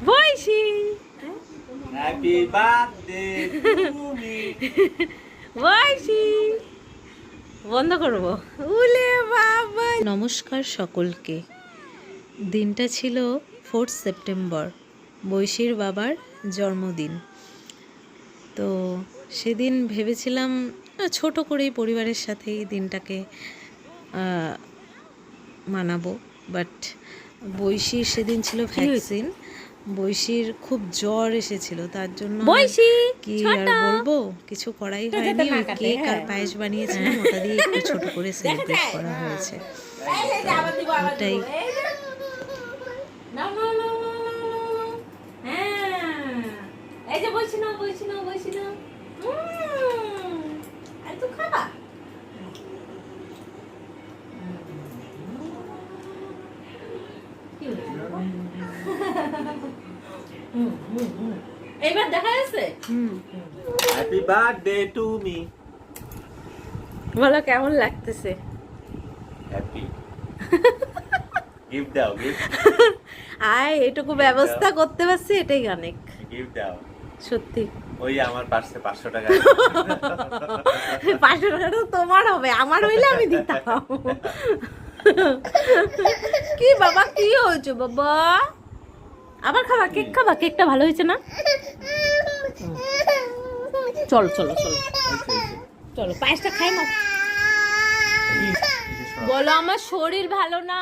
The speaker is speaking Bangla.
বয়সী। হ্যাপি বার্থডে বয়সী। বন্ধ করব। উলে বাবা। নমস্কার সকলকে। দিনটা ছিল ফোর্থ সেপ্টেম্বর বৈশীর বাবার জন্মদিন। তো সেদিন ভেবেছিলাম ছোট করেই পরিবারের সাথেই দিনটাকে মানাবো। বাট বৈশীর সেদিন ছিল ভ্যাকসিন। বৈশীর খুব জ্বর এসেছিল তার জন্য কি আর বলব কিছু করাই হয়নি ওই কেক আর পায়েস বানিয়েছিলাম ওটা দিয়ে একটু ছোট করে সেলিব্রেট করা হয়েছে ওটাই। হ্যাঁ। এই যে বলছি না বলছি না বলছি না খাবা কি এইবার দেখা যাচ্ছে হ্যাপি বার্থডে টু মি বলো কেমন লাগতেছে? হ্যাপি গিফট দাও গিফট আয় এটুকু ব্যবস্থা করতে পারছি এটাই অনেক। গিফট দাও। সত্যি। ওই আমার পাশে পাঁচশো টাকা। পাঁচশো টাকাটা তোমার হবে আমার হইলে আমি দিতাম। কি বাবা কি হয়েছে বাবা? আবার খাবা? কেক খাবা? কেকটা ভালো হয়েছে না? চলো চলো চলো। চলো পায়েসটা খাই না বলো আমার শরীর ভালো না।